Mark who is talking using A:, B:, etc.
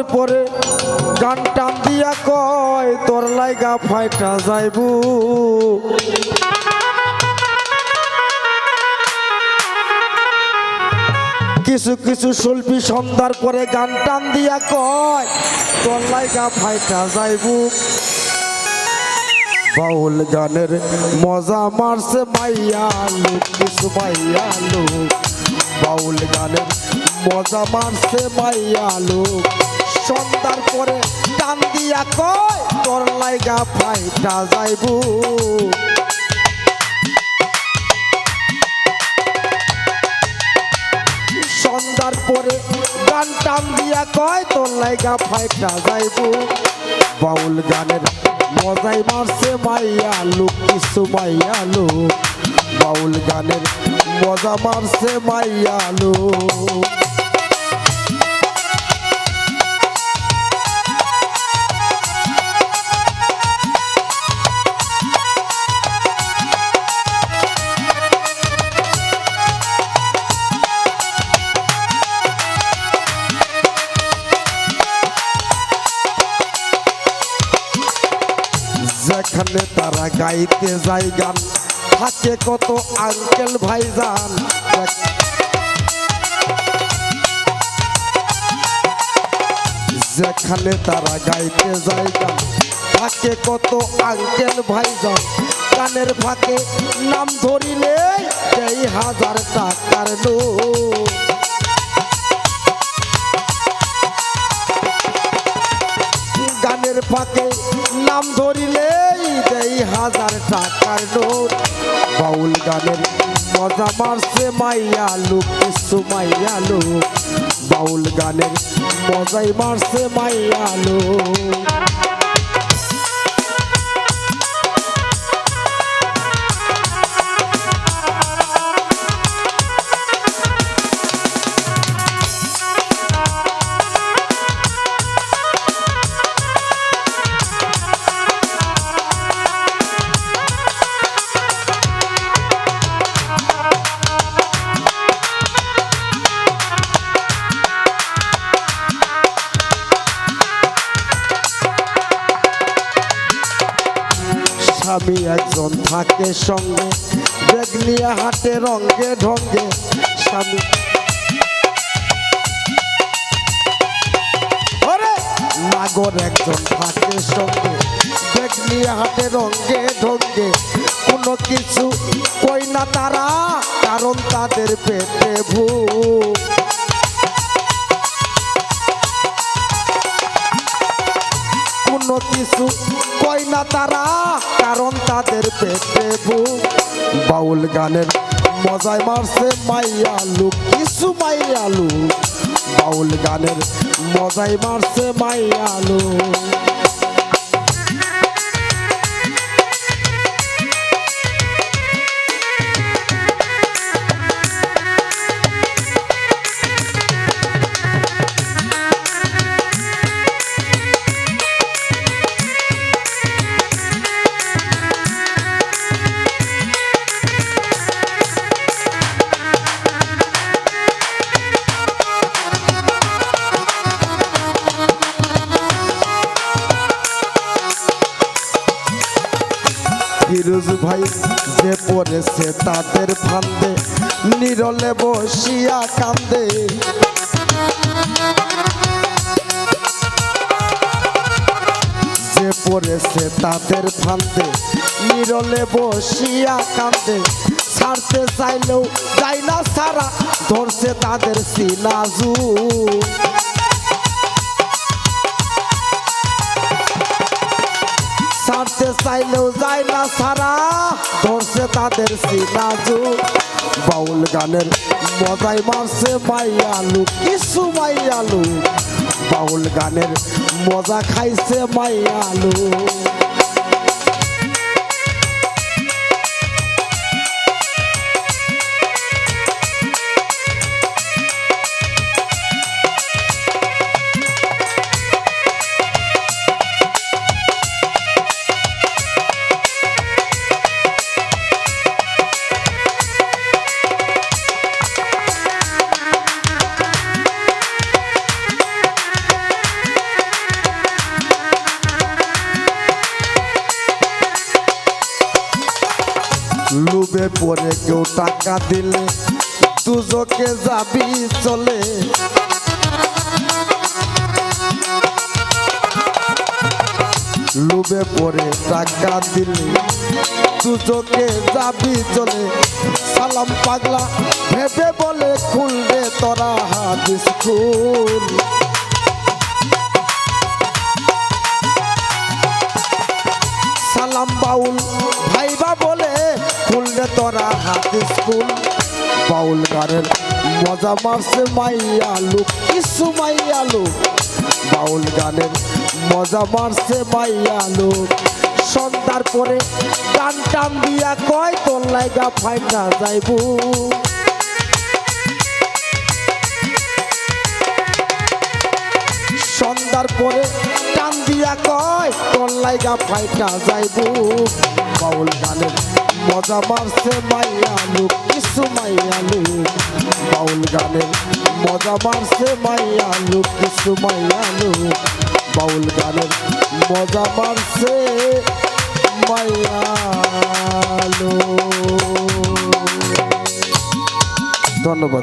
A: সন্ধ্যার পরে গান টান দিয়া কয়, তোর লাইগা ফাইটা যাইবু। কিছু কিছু শিল্পী সন্ধ্যার পরে গান টান দিয়া কয়, তোর লাইগা ফাইটা যাইবু। বাউল গানের মজা মারছে মাইয়া লোক, কিছু মাইয়া লোক। বাউল গানের মজা মারছে মাইয়া লোক। সন্ধ্যার পরে টান দিয়া কয়, তোর লাইগা ফাইটা যাইবু। সন্ধ্যার পরে গান টান দিয়া কয়, তোর লাইগা ফাইটা যাইবু। বাউল গানের মজাই মারছে মাইয়া লোক, কিছু মাইয়া লোক। বাউল গানের মজা মারছে মাইয়া লোক। যেখানে তারা গাইতে যায় গান। থাকে কত আঙ্কেল ভাইজান। যেখানে তারা গাইতে যায় গান, থাকে কত আঙ্কেল ভাইজান। গানের ফাঁকে নাম ধরিলে এই হাজার টাকার নোট গানের ফাঁকে নাম ধরিলেই দেই টাকার নোট বাউল গানের মজা মারছে মাইয়া লোক কিছু মাইয়া লোক। বাউল গানের মজাই মারছে মাইয়া লোক। স্বামী একজন থাকে সঙ্গে। ব্যাগ নিয়ে হাটে রঙ্গে ঢঙ্গে স্বামী নাগর একজন থাকে সঙ্গে। ব্যাগ নিয়ে হাটে রঙ্গে ঢঙ্গে কোনো কিছু কই না তারা, কারণ তাদের পেটে ভূত। কোনো কিছু কয় না তারা, কারণ তাদের পেটে বাউল গানের মজায় মারছে মাইয়া আলু কিছু মাইয়ালু বাউল গানের মজায় মারছে মাইয়া ফিরোজ ভাই যে পড়েছে তাদের ফান্দে নিরলে বসিয়া কান্দে পড়েছে তাদের ফান্দে নিরলে বসিয়া কান্দে ছাড়তে চাইলেও যাই না সারা, ধরছে তাদের সিনাজু। চাইলেও সারা ধরছে তাদের সিনাজু বাউল গানের মজাই মারছে মাইয়ালু কিছু মাইয়ালু। বাউল গানের মজা খাইছে মাইয়ালু। লুবে পরে কেউ টাকা দিলে দুজকে যাবি চলে। লুবে পরে টাকা দিলে দুজকে যাবি চলে। সালাম পাগলা, ভেবে বলে খুলবে তোরা হাদিস খুল খুললে তোরা হাতে স্কুল। বাউল গানের মজা মারছে মাইয়া কিছু মাইয়া বাউল গানের মজা মারছে মাইয়া সন্ধ্যার পরে টান টান দিয়া কয়, তোর লাইগা ফাইনা যাইবু। সন্ধ্যার পরে দিয়া কয়, তোর লাইগা ফাইটা যাইবু। বাউল গানের মজা মারছে মাইয়া লোক, কিছু মাইয়া লোক। বাউল গানের মজা মারছে মাইয়া লোক, কিছু মাইয়া লোক। বাউল গানের মজা মারছে মাইয়া লোক। ধন্যবাদ।